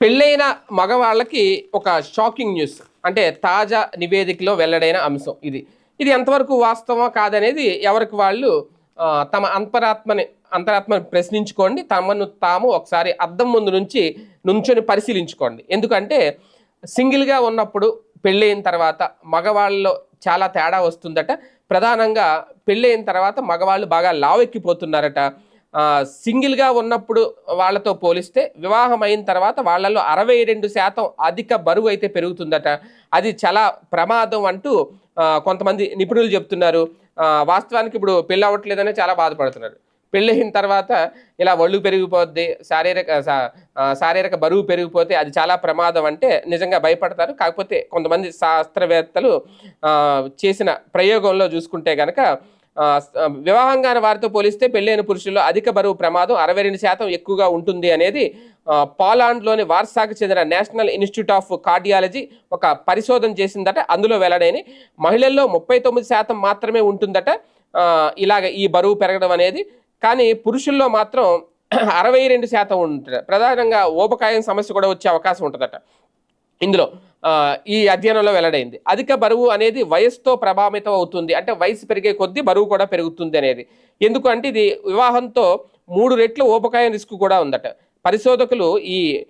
పెళ్ళైన మగవాళ్ళకి ఒక షాకింగ్ న్యూస్. అంటే తాజా నివేదికలో వెల్లడైన అంశం ఇది. ఇది ఎంతవరకు వాస్తవం కాదనేది ఎవరికి వాళ్ళు తమ అంతరాత్మని అంతరాత్మని ప్రశ్నించుకోండి తమను తాము ఒకసారి అద్దం ముందు నుంచి నుంచొని పరిశీలించుకోండి. ఎందుకంటే సింగిల్గా ఉన్నప్పుడు పెళ్ళైన తర్వాత మగవాళ్ళలో చాలా తేడా వస్తుందట. ప్రధానంగా పెళ్ళైన తర్వాత మగవాళ్ళు బాగా లావెక్కిపోతున్నారట. సింగిల్గా ఉన్నప్పుడు వాళ్ళతో పోలిస్తే వివాహం అయిన తర్వాత వాళ్ళలో అరవై రెండు శాతం అధిక బరువు అయితే పెరుగుతుందట. అది చాలా ప్రమాదం అంటూ కొంతమంది నిపుణులు చెప్తున్నారు. వాస్తవానికి ఇప్పుడు పెళ్ళి అవ్వట్లేదని చాలా బాధపడుతున్నారు. పెళ్ళయిన తర్వాత ఇలా ఒళ్ళు పెరిగిపోద్ది శారీరక శారీరక బరువు పెరిగిపోతే అది చాలా ప్రమాదం అంటే నిజంగా భయపడతారు. కాకపోతే కొంతమంది శాస్త్రవేత్తలు చేసిన ప్రయోగంలో చూసుకుంటే కనుక వివాహం కాని వారితో పోలిస్తే పెళ్ళైన పురుషుల్లో అధిక బరువు ప్రమాదం అరవై రెండు శాతం ఎక్కువగా ఉంటుంది అనేది పోలాండ్లోని వార్సాకు చెందిన నేషనల్ ఇన్స్టిట్యూట్ ఆఫ్ కార్డియాలజీ ఒక పరిశోధన చేసిందట. అందులో వెల్లడైన మహిళల్లో ముప్పై తొమ్మిది శాతం మాత్రమే ఉంటుందట ఇలాగ ఈ బరువు పెరగడం అనేది. కానీ పురుషుల్లో మాత్రం అరవై రెండు శాతం ఉంటుంది ప్రధానంగా ఊబకాయం సమస్య కూడా వచ్చే అవకాశం ఉంటుందట. ఇందులో ఈ అధ్యయనంలో వెల్లడైంది. అధిక బరువు అనేది వయసుతో ప్రభావితం అవుతుంది. అంటే వయసు పెరిగే కొద్దీ బరువు కూడా పెరుగుతుంది అనేది. ఎందుకంటే ఇది వివాహంతో మూడు రెట్లు ఓపకాయం రిస్క్ కూడా ఉందట. పరిశోధకులు ఈ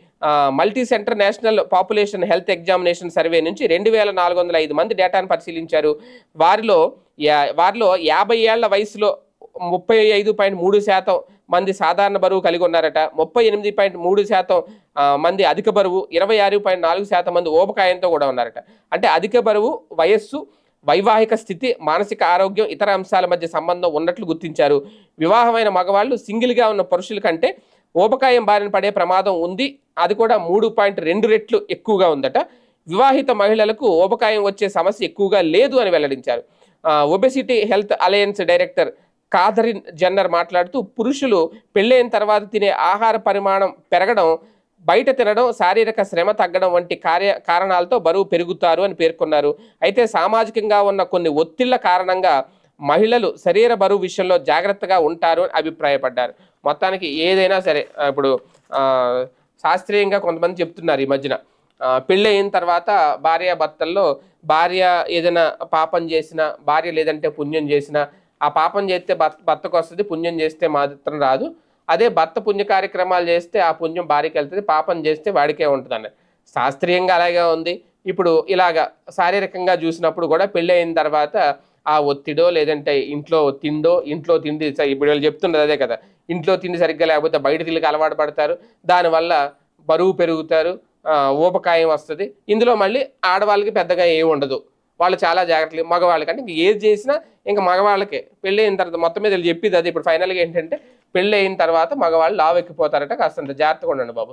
multi center national population health examination survey నుంచి రెండు వేల నాలుగు వందల ఐదు మంది డేటాను పరిశీలించారు. వారిలో యా- వారిలో యాభై ఏళ్ళ వయసులో ముప్పై ఐదు పాయింట్ మూడు శాతం మంది సాధారణ బరువు కలిగి ఉన్నారట. ముప్పై ఎనిమిది పాయింట్ మూడు శాతం మంది అధిక బరువు ఇరవై ఆరు పాయింట్ నాలుగు శాతం మంది ఓపకాయంతో కూడా ఉన్నారట. అంటే అధిక బరువు వయస్సు వైవాహిక స్థితి మానసిక ఆరోగ్యం ఇతర అంశాల మధ్య సంబంధం ఉన్నట్లు గుర్తించారు. వివాహమైన మగవాళ్ళు సింగిల్గా ఉన్న పురుషుల కంటే ఓపకాయం బారిన పడే ప్రమాదం ఉంది. అది కూడా మూడు పాయింట్ రెండు రెట్లు ఎక్కువగా ఉందట. వివాహిత మహిళలకు ఓపకాయం వచ్చే సమస్య ఎక్కువగా లేదు అని వెల్లడించారు. Obesity health alliance director Katherine Jenner మాట్లాడుతూ పురుషులు పెళ్ళైన తర్వాత తినే ఆహార పరిమాణం పెరగడం బయట తినడం శారీరక శ్రమ తగ్గడం వంటి కార్య కారణాలతో బరువు పెరుగుతారు అని పేర్కొన్నారు. అయితే సామాజికంగా ఉన్న కొన్ని ఒత్తిళ్ళ కారణంగా మహిళలు శరీర బరువు విషయంలో జాగ్రత్తగా ఉంటారు అని అభిప్రాయపడ్డారు. మొత్తానికి ఏదైనా సరే ఇప్పుడు శాస్త్రీయంగా కొంతమంది చెప్తున్నారు ఈ మధ్యన. పెళ్ళి అయిన తర్వాత భార్య భర్తల్లో భార్య ఏదైనా పాపం చేసినా భార్య లేదంటే పుణ్యం చేసినా ఆ పాపం చేస్తే భర్త భర్తకు వస్తుంది పుణ్యం చేస్తే మాత్రం రాదు. అదే భర్త పుణ్య కార్యక్రమాలు చేస్తే ఆ పుణ్యం భార్యకి వెళ్తుంది పాపం చేస్తే వాడికే ఉంటుంది అన్నది శాస్త్రీయంగా అలాగే ఉంది. ఇప్పుడు ఇలాగా శారీరకంగా చూసినప్పుడు కూడా పెళ్ళి అయిన తర్వాత ఆ ఒత్తిడో లేదంటే ఇంట్లో తిండో ఇంట్లో తిండి ఇప్పుడు వీళ్ళు చెప్తున్నది అదే కదా ఇంట్లో తిండి సరిగ్గా లేకపోతే బయట తిండికి అలవాటు పడతారు. దానివల్ల బరువు పెరుగుతారు ఊపకాయం ఊబకాయం వస్తుంది. ఇందులో మళ్ళీ ఆడవాళ్ళకి పెద్దగా ఏమి ఉండదు. వాళ్ళు చాలా జాగ్రత్తలు మగవాళ్ళకి అంటే ఇంక ఏది చేసినా ఇంకా మగవాళ్ళకే. పెళ్ళి అయిన తర్వాత మొత్తం మీద చెప్పింది చెప్పేది అది. ఇప్పుడు ఫైనల్గా ఏంటంటే పెళ్ళి అయిన తర్వాత మగవాళ్ళు లావెక్కిపోతారట కాస్తంత జాగ్రత్తగా ఉండండి బాబు.